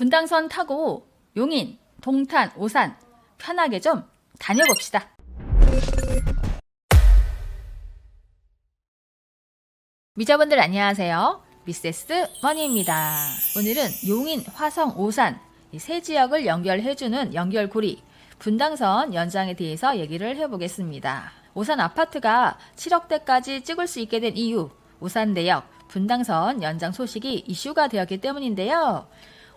분당선 타고 용인, 동탄, 오산 편하게 좀 다녀봅시다. 미자분들 안녕하세요. 미세스 머니입니다. 오늘은 용인, 화성, 오산 이세 지역을 연결해주는 연결고리 분당선 연장에 대해서 얘기를 해보겠습니다. 오산 아파트가 7억대까지 찍을 수 있게 된 이유, 오산대역 분당선 연장 소식이 이슈가 되었기 때문인데요.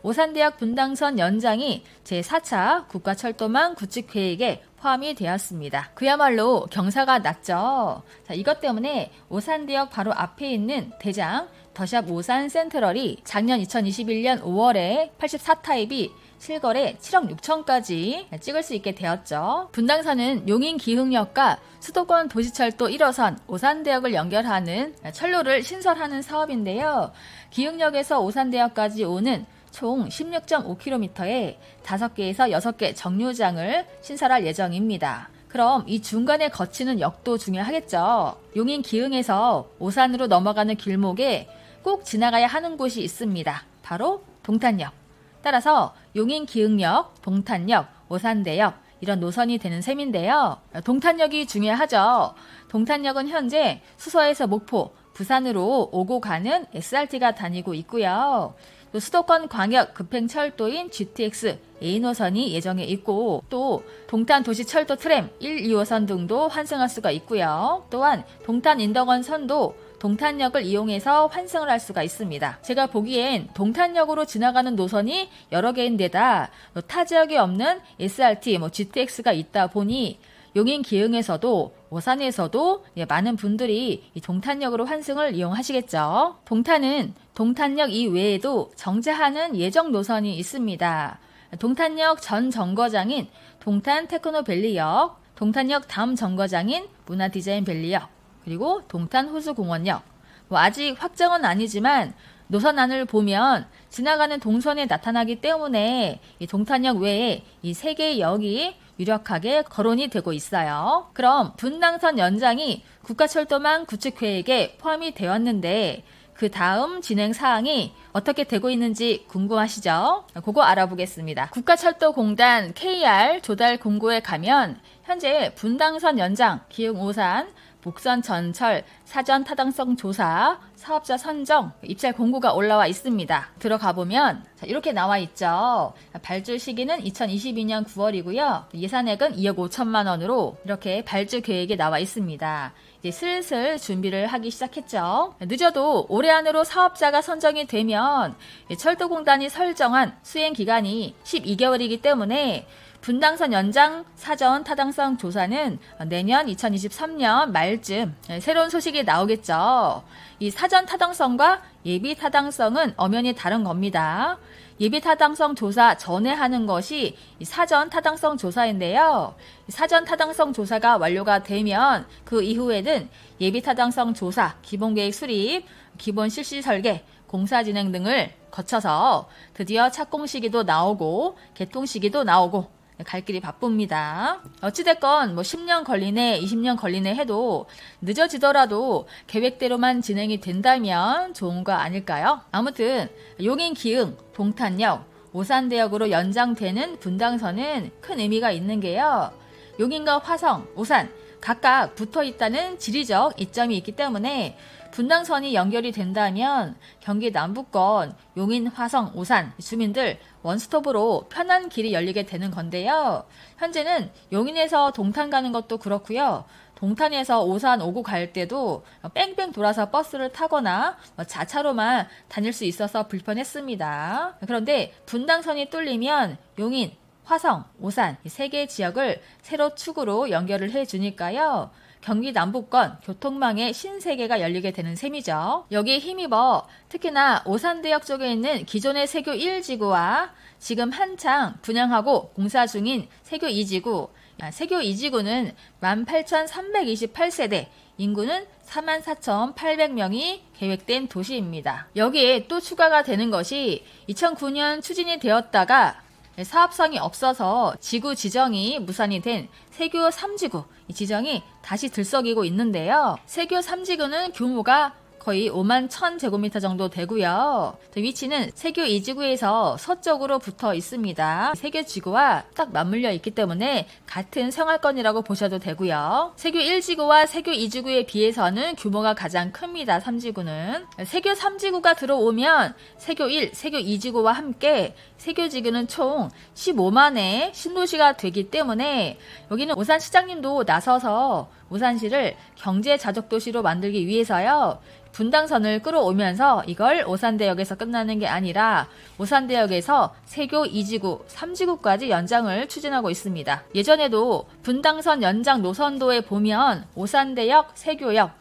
오산대역 분당선 연장이 제4차 국가철도망 구축 계획에 포함이 되었습니다. 그야말로 경사가 낮죠. 자, 이것 때문에 오산대역 바로 앞에 있는 대장 더샵 오산 센트럴이 작년 2021년 5월에 84타입이 실거래 7억 6천까지 찍을 수 있게 되었죠. 분당선은 용인 기흥역과 수도권 도시철도 1호선 오산대역을 연결하는 철로를 신설하는 사업인데요. 기흥역에서 오산대역까지 오는 총 16.5km에 5개에서 6개 정류장을 신설할 예정입니다. 그럼 이 중간에 거치는 역도 중요하겠죠. 용인 기흥에서 오산으로 넘어가는 길목에 꼭 지나가야 하는 곳이 있습니다. 바로 동탄역. 따라서 용인 기흥역, 동탄역, 오산대역 이런 노선이 되는 셈인데요. 동탄역이 중요하죠. 동탄역은 현재 수서에서 목포, 부산으로 오고 가는 SRT가 다니고 있고요. 또 수도권 광역 급행철도인 GTX A노선이 예정에 있고 또 동탄 도시철도 트램 1, 2호선 등도 환승할 수가 있고요. 또한 동탄 인덕원 선도 동탄역을 이용해서 환승을 할 수가 있습니다. 제가 보기엔 동탄역으로 지나가는 노선이 여러 개인데다 타 지역에 없는 SRT, 뭐 GTX가 있다 보니 용인 기흥에서도 오산에서도 예, 많은 분들이 이 동탄역으로 환승을 이용하시겠죠. 동탄은 동탄역 이외에도 정차하는 예정 노선이 있습니다. 동탄역 전 정거장인 동탄 테크노밸리역, 동탄역 다음 정거장인 문화디자인밸리역, 그리고 동탄 호수공원역. 뭐 아직 확정은 아니지만 노선안을 보면 지나가는 동선에 나타나기 때문에 이 동탄역 외에 이 세 개의 역이 유력하게 거론이 되고 있어요. 그럼 분당선 연장이 국가철도망 구축 계획에 포함이 되었는데 그 다음 진행 사항이 어떻게 되고 있는지 궁금하시죠? 그거 알아보겠습니다. 국가철도공단 KR 조달 공고에 가면 현재 분당선 연장 기흥 오산 복선 전철 사전 타당성 조사 사업자 선정 입찰 공고가 올라와 있습니다. 들어가 보면 이렇게 나와 있죠. 발주 시기는 2022년 9월이고요. 예산액은 2억 5천만 원으로 이렇게 발주 계획이 나와 있습니다. 이제 슬슬 준비를 하기 시작했죠. 늦어도 올해 안으로 사업자가 선정이 되면 철도공단이 설정한 수행 기간이 12개월이기 때문에 분당선 연장 사전 타당성 조사는 내년 2023년 말쯤 새로운 소식이 나오겠죠. 이 사전 타당성과 예비 타당성은 엄연히 다른 겁니다. 예비 타당성 조사 전에 하는 것이 사전 타당성 조사인데요. 사전 타당성 조사가 완료가 되면 그 이후에는 예비 타당성 조사, 기본 계획 수립, 기본 실시 설계, 공사 진행 등을 거쳐서 드디어 착공 시기도 나오고 개통 시기도 나오고 갈 길이 바쁩니다. 어찌됐건 뭐 10년 걸리네, 20년 걸리네 해도 늦어지더라도 계획대로만 진행이 된다면 좋은 거 아닐까요? 아무튼 용인 기흥, 동탄역, 오산대역으로 연장되는 분당선은 큰 의미가 있는 게요. 용인과 화성, 오산 각각 붙어 있다는 지리적 이점이 있기 때문에 분당선이 연결이 된다면 경기 남부권 용인, 화성, 오산 주민들 원스톱으로 편한 길이 열리게 되는 건데요. 현재는 용인에서 동탄 가는 것도 그렇고요. 동탄에서 오산 오고 갈 때도 뺑뺑 돌아서 버스를 타거나 자차로만 다닐 수 있어서 불편했습니다. 그런데 분당선이 뚫리면 용인, 화성, 오산 이 세 개 지역을 세로 축으로 연결을 해주니까요. 경기 남부권 교통망의 신세계가 열리게 되는 셈이죠. 여기에 힘입어 특히나 오산대역 쪽에 있는 기존의 세교 1지구와 지금 한창 분양하고 공사 중인 세교 2지구, 세교 2지구는 18,328세대, 인구는 44,800명이 계획된 도시입니다. 여기에 또 추가가 되는 것이 2009년 추진이 되었다가 사업성이 없어서 지구 지정이 무산이 된 세교 3지구 이 지정이 다시 들썩이고 있는데요. 세교 3지구는 규모가 거의 5만 1000 제곱미터 정도 되고요. 위치는 세교 2지구에서 서쪽으로 붙어 있습니다. 세교 지구와 딱 맞물려 있기 때문에 같은 생활권이라고 보셔도 되고요. 세교 1지구와 세교 2지구에 비해서는 규모가 가장 큽니다. 3지구는. 세교 3지구가 들어오면 세교 1, 세교 2지구와 함께 세교 지구는 총 15만의 신도시가 되기 때문에 여기는 오산 시장님도 나서서 오산시를 경제 자족 도시로 만들기 위해서요. 분당선을 끌어오면서 이걸 오산대역에서 끝나는 게 아니라 오산대역에서 세교 2지구, 3지구까지 연장을 추진하고 있습니다. 예전에도 분당선 연장 노선도에 보면 오산대역, 세교역,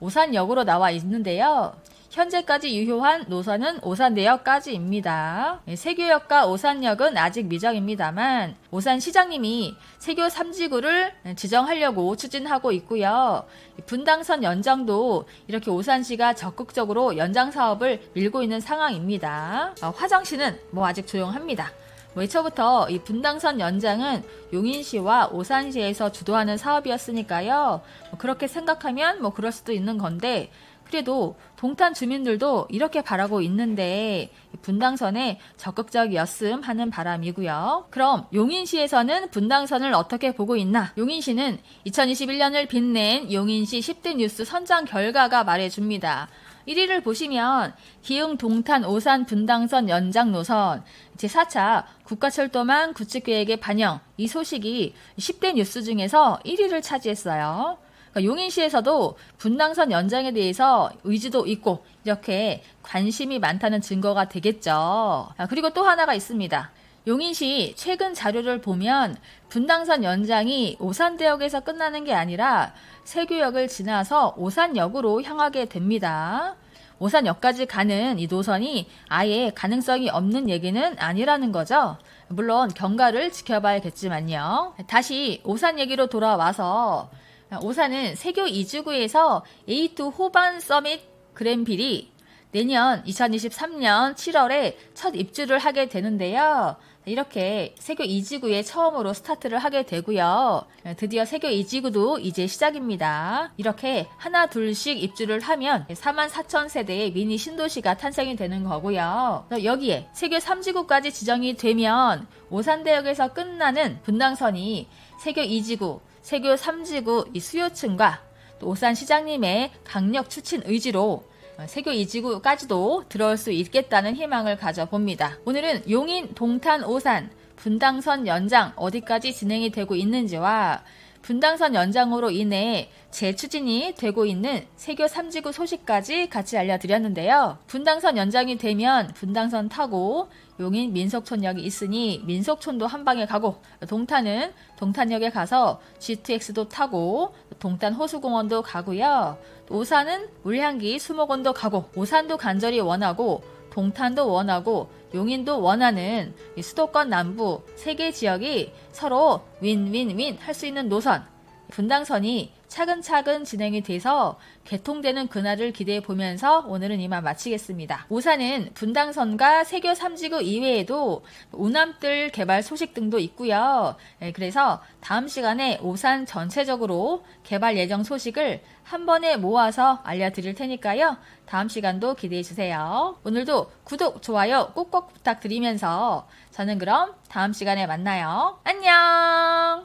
오산역으로 나와 있는데요. 현재까지 유효한 노선은 오산대역까지입니다. 예, 세교역과 오산역은 아직 미정입니다만 오산시장님이 세교 3지구를 지정하려고 추진하고 있고요. 분당선 연장도 이렇게 오산시가 적극적으로 연장 사업을 밀고 있는 상황입니다. 어, 화정시는 뭐 아직 조용합니다. 뭐 애초부터 이 분당선 연장은 용인시와 오산시에서 주도하는 사업이었으니까요. 뭐 그렇게 생각하면 뭐 그럴 수도 있는 건데 그래도 동탄 주민들도 이렇게 바라고 있는데 분당선에 적극적이었음 하는 바람이고요. 그럼 용인시에서는 분당선을 어떻게 보고 있나? 용인시는 2021년을 빛낸 용인시 10대 뉴스 선정 결과가 말해줍니다. 1위를 보시면 기흥 동탄 오산 분당선 연장 노선 제4차 국가철도망 구축 계획의 반영 이 소식이 10대 뉴스 중에서 1위를 차지했어요. 그러니까 용인시에서도 분당선 연장에 대해서 의지도 있고 이렇게 관심이 많다는 증거가 되겠죠. 아, 그리고 또 하나가 있습니다. 용인시 최근 자료를 보면 분당선 연장이 오산대역에서 끝나는 게 아니라 세교역을 지나서 오산역으로 향하게 됩니다. 오산역까지 가는 이 노선이 아예 가능성이 없는 얘기는 아니라는 거죠. 물론 경과를 지켜봐야겠지만요. 다시 오산 얘기로 돌아와서 오산은 세교 2지구에서 A2 호반 서밋 그랜필이 내년 2023년 7월에 첫 입주를 하게 되는데요. 이렇게 세교 2지구에 처음으로 스타트를 하게 되고요. 드디어 세교 2지구도 이제 시작입니다. 이렇게 하나 둘씩 입주를 하면 4만 4천 세대의 미니 신도시가 탄생이 되는 거고요. 여기에 세교 3지구까지 지정이 되면 오산대역에서 끝나는 분당선이 세교 2지구, 세교 3지구 이 수요층과 또 오산 시장님의 강력 추진 의지로 세교 2지구까지도 들어올 수 있겠다는 희망을 가져봅니다. 오늘은 용인, 동탄, 오산, 분당선 연장 어디까지 진행이 되고 있는지와 분당선 연장으로 인해 재추진이 되고 있는 세교 3지구 소식까지 같이 알려드렸는데요. 분당선 연장이 되면 분당선 타고 용인 민속촌역이 있으니 민속촌도 한 방에 가고 동탄은 동탄역에 가서 GTX도 타고 동탄 호수공원도 가고요. 오산은 물향기 수목원도 가고 오산도 간절히 원하고 동탄도 원하고 용인도 원하는 수도권 남부 세 개 지역이 서로 윈윈윈 할 수 있는 노선 분당선이 차근차근 진행이 돼서 개통되는 그날을 기대해 보면서 오늘은 이만 마치겠습니다. 오산은 분당선과 세교 3지구 이외에도 우남뜰 개발 소식 등도 있고요. 네, 그래서 다음 시간에 오산 전체적으로 개발 예정 소식을 한 번에 모아서 알려드릴 테니까요. 다음 시간도 기대해 주세요. 오늘도 구독, 좋아요 꼭꼭 부탁드리면서 저는 그럼 다음 시간에 만나요. 안녕!